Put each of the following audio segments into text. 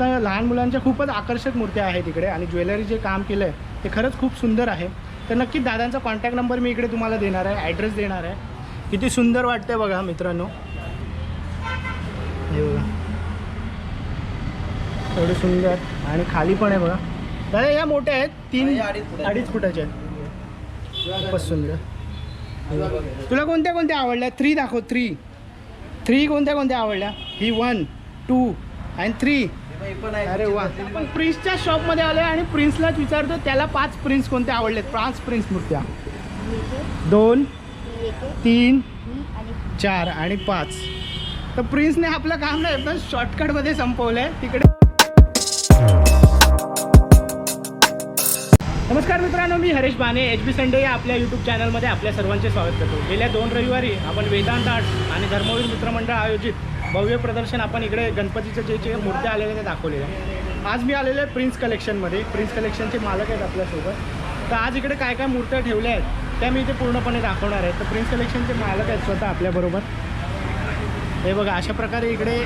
आता लहान मुलांच्या खूपच आकर्षक मूर्त्या आहेत इकडे आणि ज्वेलरी जे काम केलं आहे ते खरंच खूप सुंदर आहे. तर नक्कीच दादांचा कॉन्टॅक्ट नंबर मी इकडे तुम्हाला देणार आहे ॲड्रेस देणार आहे. किती सुंदर वाटते बघा मित्रांनो. हे बघा. एवढे सुंदर आणि खाली पण आहे बघा. दादा या मोठ्या आहेत तीन अडीच फुटाच्या. आहेत. खूपच सुंदर. तुला कोणत्या कोणत्या आवडल्या? थ्री दाखव थ्री थ्री कोणत्या कोणत्या आवडल्या? ही वन टू अँड थ्री अरे वा. आपण प्रिन्सच्या शॉपमध्ये आलो आणि प्रिन्सलाच विचारतो त्याला पाच प्रिन्स कोणते आवडलेत? पाच प्रिन्स मूर्त्या. दोन तीन चार आणि पाच. तर प्रिन्सने आपलं काम नाही एकदम शॉर्टकटमध्ये संपवलं आहे तिकडे नमस्कार मित्रांनो मी हरेश बाने एच बी संडे या आपल्या यूट्यूब चॅनलमध्ये आपल्या सर्वांचे स्वागत करतो. गेल्या दोन रविवारी आपण वेदांत आर्ट आणि धर्मवीर मित्रमंडळ आयोजित भव्य प्रदर्शन आपण इकडे गणपतीचे जे जे मूर्त्या आलेल्या ते दाखवलेल्या आहे. आज मी आलेलो आहे प्रिन्स कलेक्शनमध्ये प्रिन्स कलेक्शनचे मालक आहेत आपल्यासोबत. तर आज इकडे काय काय मूर्त्या ठेवल्या आहेत त्या मी इथे पूर्णपणे दाखवणार आहे. तर प्रिन्स कलेक्शनचे मालक आहेत स्वतः आपल्याबरोबर हे बघा अशा प्रकारे इकडे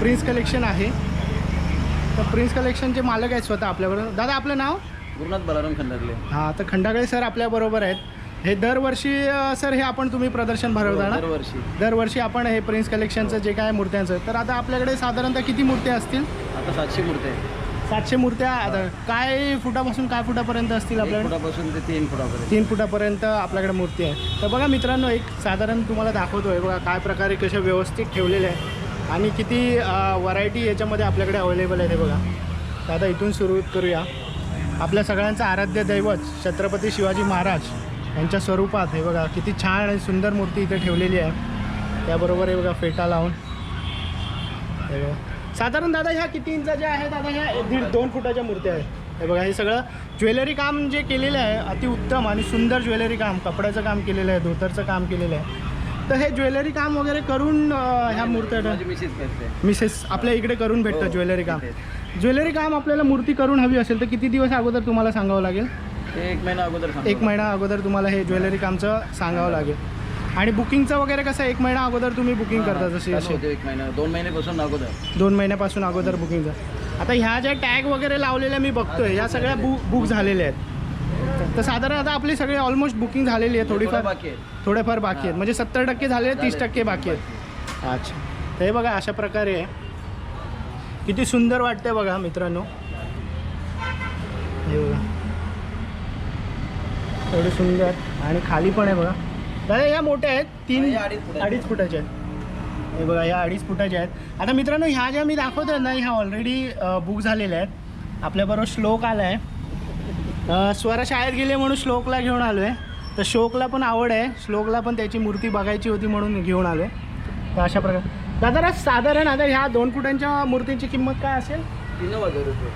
प्रिन्स कलेक्शन आहे. तर प्रिन्स कलेक्शनचे मालक आहेत स्वतः आपल्याबरोबर. दादा आपलं नाव? गुरुनाथ बलाराम खंडारले हां तर खंडागळे सर आपल्याबरोबर आहेत. हे दरवर्षी अ, सर हे आपण तुम्ही प्रदर्शन भरवता ना? दरवर्षी. दरवर्षी आपण हे प्रिन्स कलेक्शनचं जे काय मूर्त्यांचं तर आता आपल्याकडे साधारणतः किती मूर्त्या असतील? आता सातशे मूर्ती आहे सातशे मूर्त्या आता काय फुटापासून काय फुटापर्यंत असतील एक आपल्याकडे? फुटापासून ते तीन फुटापर्यंत. तीन फुटापर्यंत आपल्याकडे मूर्ती आहे. तर बघा मित्रांनो एक साधारण तुम्हाला दाखवतोय बघा काय प्रकारे कशा व्यवस्थित ठेवलेले आहे आणि किती व्हरायटी याच्यामध्ये आपल्याकडे अवेलेबल आहे ते बघा. तर आता इथून सुरुवात करूया. आपल्या सगळ्यांचं आराध्य दैवत छत्रपती शिवाजी महाराज. यांच्या स्वरूपात हे बघा किती छान आणि सुंदर मूर्ती इथे ठेवलेली आहे. त्याबरोबर हे बघा फेटा लावून. हे बघा. साधारण दादा ह्या किती इंचाच्या आहेत? दादा ह्या दीड दोन फुटाच्या मूर्त्या आहेत. हे बघा हे सगळं ज्वेलरी काम जे केलेलं आहे अतिउत्तम आणि सुंदर ज्वेलरी काम कपड्याचं काम केलेलं आहे धोतरचं काम केलेलं आहे. तर हे ज्वेलरी काम वगैरे करून ह्या मूर्त्या मिसेस आपल्या इकडे करून भेटतं हो, ज्वेलरी काम. ज्वेलरी काम आपल्याला मूर्ती करून हवी असेल तर किती दिवस अगोदर तुम्हाला सांगावं लागेल? ते एक महिना अगोदर. एक महिना अगोदर तुम्हाला हे ज्वेलरी कामचं सांगावं लागेल. आणि बुकिंगचं वगैरे कसं एक महिना अगोदर तुम्ही बुकिंग करता जशी एक महिना. दोन महिन्यापासून अगोदर. दोन महिन्यापासून अगोदर बुकिंगचं आता ह्या ज्या टॅग वगैरे लावलेल्या मी बघतोय ह्या सगळ्या बुक बुक झालेल्या आहेत. तर साधारण आता आपली सगळी ऑलमोस्ट बुकिंग झालेली आहे. थोडं थोडीफार बाकी आहे. थोडेफार बाकी आहेत. म्हणजे सत्तर टक्के झाले तीस टक्के बाकी आहेत. अच्छा. तर हे बघा अशा प्रकारे आहे किती सुंदर वाटते बघा मित्रांनो. हे बघा. एवढे सुंदर आणि खाली पण आहे बघा. दादा या मोठ्या आहेत तीन अडीच फुटाच्या. आहेत. हे बघा या अडीच फुटाच्या आहेत. आता मित्रांनो ह्या ज्या मी दाखवतोय ना ह्या ऑलरेडी बुक झालेल्या आहेत. आपल्याबरोबर श्लोक आला आहे स्वरा शाळेत गेले म्हणून श्लोकला घेऊन आलो आहे तर श्लोकला पण आवड आहे. श्लोकला पण त्याची मूर्ती बघायची होती म्हणून घेऊन आलो आहे तर अशा प्रकारे दादा साधारण आता ह्या दोन फुटांच्या मूर्तींची किंमत काय असेल? तीन हजार रुपये.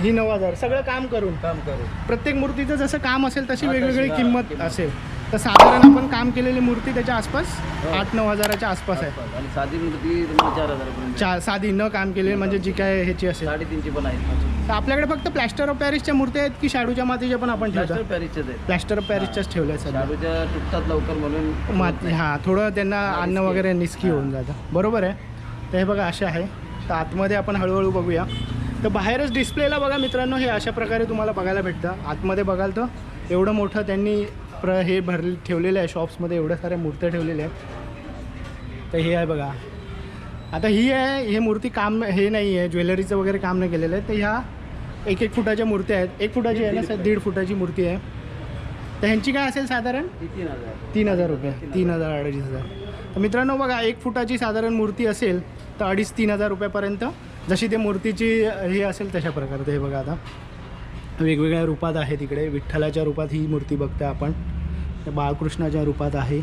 ही नऊ हजार. सगळं काम करून. काम करू प्रत्येक मूर्तीचं जसं काम असेल तशी हा, तशी, वेगवेगळी हा, किंमत किंमत. असेल. तर साधारण आपण काम केलेली मूर्ती त्याच्या आसपास हो. आठ नऊ हजाराच्या आसपास आहे. आणि साधी मूर्ती तुम्हाला चार हजारापर्यंत. चा साधी न काम केलेली म्हणजे जी काय ह्याची असेल. साडेतीनची पण आहेत. तर आपल्याकडे फक्त प्लॅस्टर ऑफ पॅरिसच्या मूर्त्या आहेत की शाडूच्या मातीच्या पण आपण ठेवतो आहेत. प्लॅस्टर ऑफ पॅरिसच्याच ठेवल्या आहेत सध्या. शाडूच्या तुटतात लवकर म्हणून. माती हां थोडं त्यांना अन्न. वगैरे निस्की होऊन जातं. बरोबर आहे? तर हे बघा असे आहे. तर आतमध्ये आपण हळूहळू बघूया. तर बाहेरच डिस्प्लेला बघा मित्रांनो हे अशा प्रकारे तुम्हाला बघायला भेटतं. आतमध्ये बघाल तर एवढं मोठं त्यांनी प्र हे भर ठेवलेलं आहे शॉप्समध्ये एवढ्या साऱ्या मूर्त्या ठेवलेल्या आहेत. तर हे आहे बघा. आता ही आहे हे मूर्ती काम हे नाही आहे ज्वेलरीचं वगैरे काम नाही केलेलं आहे. तर ह्या एक एक फुटाच्या मूर्त्या आहेत. एक फुटाची आहे ना सर? दीड फुटाची मूर्ती आहे. तर ह्यांची काय असेल साधारण? तीन हजार रुपये. तीन हजार अडीच हजार. तर मित्रांनो बघा एक फुटाची साधारण मूर्ती असेल तर अडीच तीन हजार रुपयापर्यंत जशी ते मूर्तीची हे असेल तशा प्रकारे हे बघा आता. वेगवेगळ्या रूपात आहे तिकडे विठ्ठलाच्या रूपात ही मूर्ती बघते आपण. तर बाळकृष्णाच्या रूपात आहे.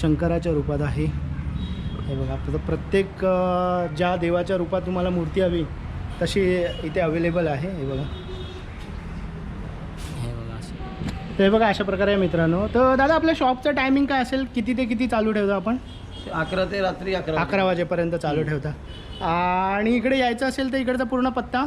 शंकराच्या रूपात आहे. हे बघा. आता प्रत्येक ज्या देवाच्या रूपात तुम्हाला मूर्ती हवी तशी इथे अवेलेबल आहे. हे बघा. हे बघा असं. तर हे बघा अशा प्रकारे मित्रांनो. तर दादा आपल्या शॉपचं टायमिंग काय असेल? किती ते किती चालू ठेवता आपण? अकरा ते रात्री अकरा अकरा वाजेपर्यंत चालू ठेवता. आणि इकडे यायचं असेल तर इकडचा पूर्ण पत्ता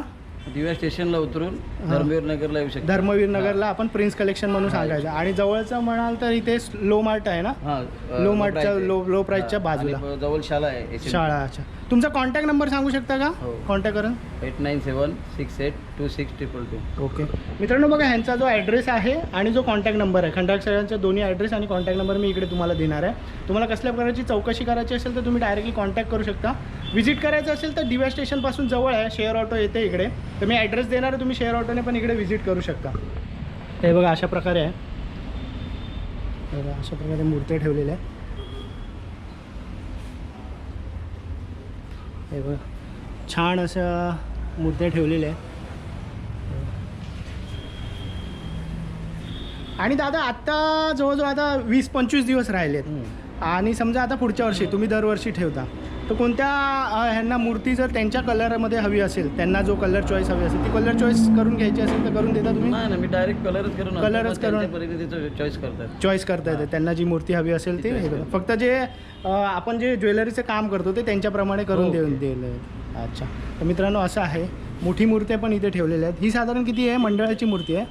दिव्या स्टेशनला उतरून धर्मवीर नगरला येऊ शकता. धर्मवीर नगरला आपण प्रिन्स कलेक्शन म्हणून सांगायचं. आणि जवळचं म्हणाल तर इथे लो मार्ट आहे ना? हा लो मार्टच्या लो लो प्राईसच्या बाजूला. जवळ शाळा आहे शाळा अच्छा. तुमचा कॉन्टॅक्ट नंबर सांगू शकता का? हो. कॉन्टॅक्ट करून. Eight nine seven six eight two six triple two. Okay. मित्रांनो बघा ह्यांचा जो ॲड्रेस आहे आणि जो कॉन्टॅक्ट नंबर आहे खंडाक सरांचा दोन्ही ॲड्रेस आणि कॉन्टॅक्ट नंबर मी इकडे तुम्हाला देणार आहे. तुम्हाला कसल्या प्रकारची चौकशी करायची असेल तर तुम्ही डायरेक्टली कॉन्टॅक्ट करू शकता. व्हिजिट करायचं असेल तर दिव्या स्टेशनपासून जवळ आहे शेअर ऑटो येते इकडे. तर मी ॲड्रेस देणार आहे तुम्ही शेअर ऑटोने पण इकडे व्हिजिट करू शकता. हे बघा अशा प्रकारे आहे. बघा अशा प्रकारे मूर्त्या ठेवलेल्या आहे हे बघा छान अशा मूर्त्या ठेवलेल्या आहे आणि दादा आत्ता जवळजवळ आता वीस पंचवीस दिवस राहिलेत. आणि समजा आता पुढच्या वर्षी तुम्ही दरवर्षी ठेवता. तर कोणत्या ह्यांना मूर्ती जर त्यांच्या कलरमध्ये हवी असेल त्यांना जो कलर चॉईस हवी असेल ती कलर चॉईस करून घ्यायची असेल तर करून देता तुम्ही? नाही ना मी डायरेक्ट कलरच करून Colourच करून- चॉईस करतात. चॉईस करता येते. त्यांना जी मूर्ती हवी असेल ती हे. फक्त जे आपण जे ज्वेलरीचं काम करतो ते त्यांच्याप्रमाणे करून हो. देऊन दिलं. अच्छा. तर मित्रांनो असं आहे. मोठी मूर्त्या पण इथे ठेवलेल्या आहेत. ही साधारण किती आहे? मंडळाची मूर्ती आहे?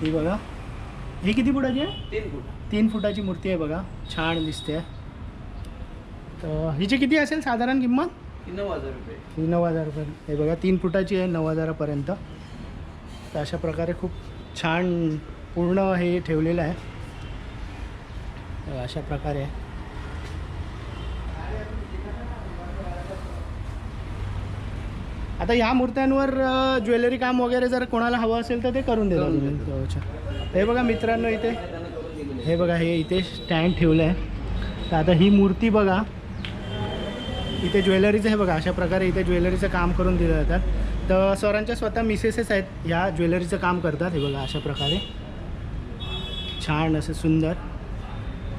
ही बघा. ही किती फुटाची आहे? तीन फूट. तीन फुटाची मूर्ती आहे बघा. छान दिसते. तर हिची किती असेल साधारण किंमत? ती नऊ हजार रुपये. ही नऊ हजार रुपये. हे बघा तीन फुटाची आहे नऊ हजारापर्यंत. तर अशा प्रकारे खूप छान पूर्ण हे ठेवलेलं आहे. तर अशा प्रकारे. आहे. आता ह्या मूर्त्यांवर ज्वेलरी काम वगैरे जर कोणाला हवं असेल तर ते करून करून. देतो. अच्छा. हे बघा मित्रांनो इथे. हे बघा हे इथे स्टँड ठेवलं आहे. तर आता ही मूर्ती बघा. इथे ज्वेलरीचं हे बघा अशा प्रकारे इथे ज्वेलरीचं काम करून दिलं जातात. तर सरांच्या स्वतः मिसेसेस आहेत ह्या ज्वेलरीचं काम करतात हे बघा अशा प्रकारे. छान असं सुंदर.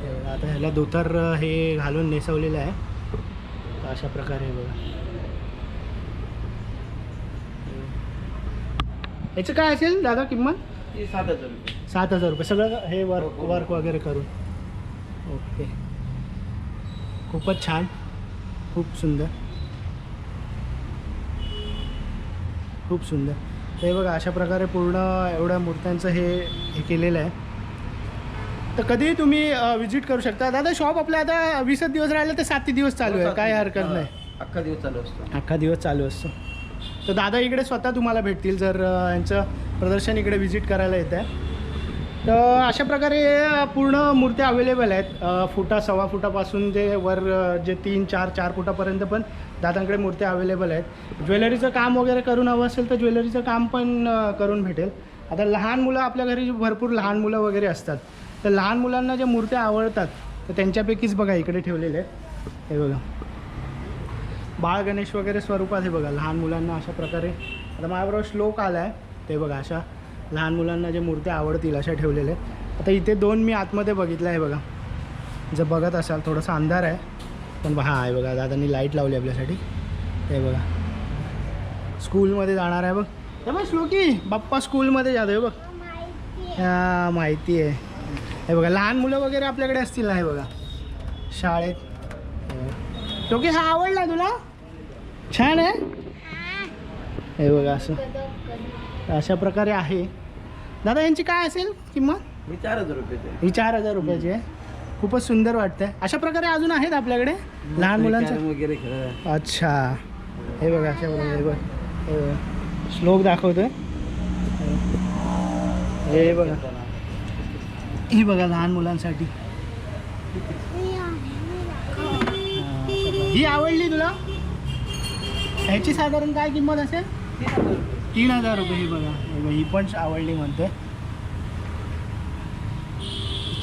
हे बघा, आता ह्याला धोतर हे घालून नेसवलेलं आहे. अशा प्रकारे हे बघा. याचं काय असेल दादा किंमत? सात हजार रुपये. सात हजार रुपये. सगळं हे वर्क हो, हो. वर्क वगैरे करून. ओके खूपच छान. खूप सुंदर. खूप सुंदर. हे बघा अशा प्रकारे पूर्ण एवढ्या मूर्त्यांचं हे हे केलेलं आहे. तर कधीही तुम्ही विजिट करू शकता. दादा शॉप आपल्या आता वीसच दिवस राहिले तर सात दिवस चालू आहे. काय हरकत नाही. अख्खा दिवस चालू असतो. अख्खा दिवस चालू असतो. तर दादा इकडे स्वतः तुम्हाला भेटतील जर यांचं प्रदर्शन इकडे व्हिजिट करायला येत आहे तर अशा प्रकारे पूर्ण मूर्त्या अवेलेबल आहेत. फुटा सव्वा फुटापासून जे वर जे तीन चार चार फुटापर्यंत पण दादांकडे मूर्त्या अवेलेबल आहेत. ज्वेलरीचं काम वगैरे करून हवं असेल तर ज्वेलरीचं काम पण करून भेटेल. आता लहान मुलं आपल्या घरी भरपूर लहान मुलं वगैरे असतात. तर लहान मुलांना ज्या मूर्त्या आवडतात तर त्यांच्यापैकीच बघा इकडे ठेवलेले आहेत. हे बघा. बाळ गणेश वगैरे स्वरूपात हे बघा लहान मुलांना अशा प्रकारे. आता माझ्याबरोबर श्लोक आला आहे ते बघा अशा लहान मुलांना जे मूर्त्या आवडतील अशा ठेवलेल्या आहेत. आता इथे दोन मी आतमध्ये बघितलं आहे बघा. जर बघत असाल थोडासा अंधार आहे. पण हा आहे बघा दादांनी लाइट लावली आपल्यासाठी. हे बघा. स्कूलमध्ये जाणार आहे बघ. हे बघ श्लोकी बाप्पा स्कूलमध्ये जातो हे बघ हा माहिती आहे. हे बघा लहान मुलं वगैरे आपल्याकडे असतील ना हे बघा. शाळेत. श्लोकी हा आवडला तुला? छान आहे? हे बघा असं. अशा प्रकारे आहे. दादा यांची काय असेल किंमत? मी चार हजार रुपये ही चार हजार रुपयाची आहे. खूपच सुंदर वाटतंय. अशा प्रकारे अजून आहेत आपल्याकडे? लहान मुलांचं? वगैरे खेळ अच्छा. हे बघा अशा हे बघ. हे बघा. श्लोक दाखवतोय. हे बघा. ही बघा लहान मुलांसाठी. हा, ही आवडली तुला? ह्याची साधारण काय किंमत असेल? तीन हजार रुपये ही बघा. हे बघा, ही पण आवडली म्हणते.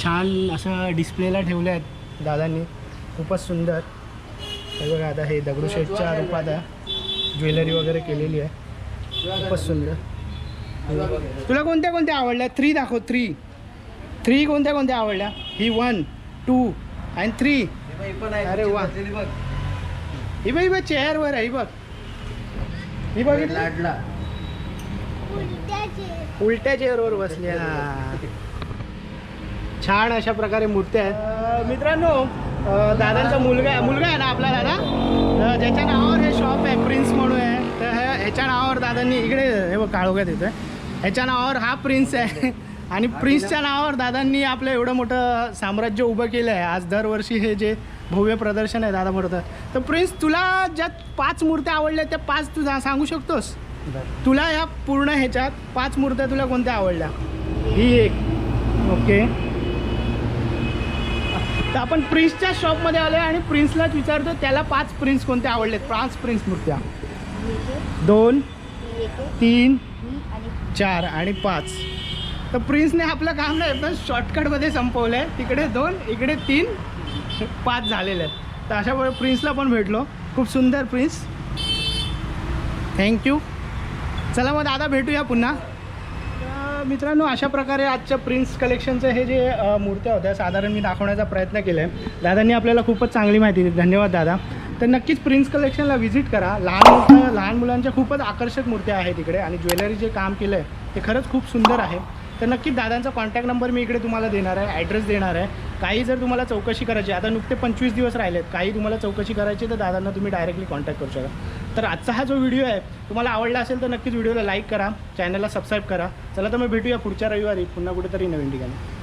छान असं डिस्प्लेला ठेवले आहेत दादांनी. खूपच सुंदर. हे बघा आता हे दगडूशेठच्या रूपात आहे. ज्वेलरी वगैरे केलेली आहे. खूपच सुंदर. तुला कोणत्या कोणत्या आवडल्या? थ्री दाखव थ्री थ्री कोणत्या कोणत्या आवडल्या? ही वन टू अँड थ्री अरे वा. ही बघ. ही बघ चेअरवर आहे ही बघ. ही बघितली? उलट्या चेअरवर बसल्या छान अशा प्रकारे मूर्त्या आहेत. मित्रांनो दादांचा मुलगा मुलगा आहे ना आपला दादा? ज्याच्या नावावर हे शॉप आहे प्रिन्स म्हणून आहे. तर ह्याच्या नावावर दादांनी इकडे हे बघ काळोख्यात येतोय. ह्याच्या नावावर हा प्रिन्स आहे. आणि प्रिन्सच्या नावावर दादांनी आपलं एवढं मोठं साम्राज्य उभं केलं आहे. आज दरवर्षी हे जे भव्य प्रदर्शन आहे दादा म्हणतात तर प्रिन्स तुला ज्या पाच मूर्त्या आवडल्या त्या पाच तू सांगू शकतोस? तुला या पूर्ण ह्याच्यात पाच मूर्त्या तुला कोणत्या आवडल्या? ही एक. ओके. तर आपण प्रिन्सच्या शॉपमध्ये आलो आणि प्रिन्सलाच विचारतो त्याला पाच प्रिन्स कोणते आवडलेत? पाच प्रिन्स मूर्त्या. दोन तीन चार आणि पाच. तर प्रिन्सने आपलं काम नाही एकदम शॉर्टकटमध्ये संपवलं आहे तिकडे दोन इकडे तीन पाच झालेले आहेत. तर अशा प्रिन्सला पण भेटलो. खूप सुंदर प्रिन्स. थँक्यू चला मग दादा भेटूया पुन्हा. मित्रांनो अशा प्रकारे आजच्या प्रिन्स कलेक्शनचं हे जे मूर्त्या होत्या साधारण मी दाखवण्याचा प्रयत्न केला आहे दादांनी आपल्याला खूपच चांगली माहिती दिली. धन्यवाद दादा. तर नक्कीच प्रिन्स कलेक्शनला व्हिजिट करा. लहान मुलं लहान मुलांच्या खूपच आकर्षक मूर्त्या आहेत इकडे. आणि ज्वेलरी जे काम केलं आहे ते खरंच खूप सुंदर आहे. तर नक्कीच दादांचा कॉन्टॅक्ट नंबर मी इकडे तुम्हाला देणार आहे ॲड्रेस देणार आहे. काही जर तुम्हाला चौकशी करायची आता नुकते पंचवीस दिवस राहिलेत. काही तुम्हाला चौकशी करायची तर दादांना तुम्ही डायरेक्टली कॉन्टॅक्ट करू शकता. तर आजचा हा जो व्हिडिओ आहे तुम्हाला आवडला असेल तर नक्कीच व्हिडिओला लाईक करा चॅनलला सबस्क्राईब करा. चला तर मग भेटूया पुढच्या रविवारी पुन्हा कुठेतरी नवीन ठिकाणी.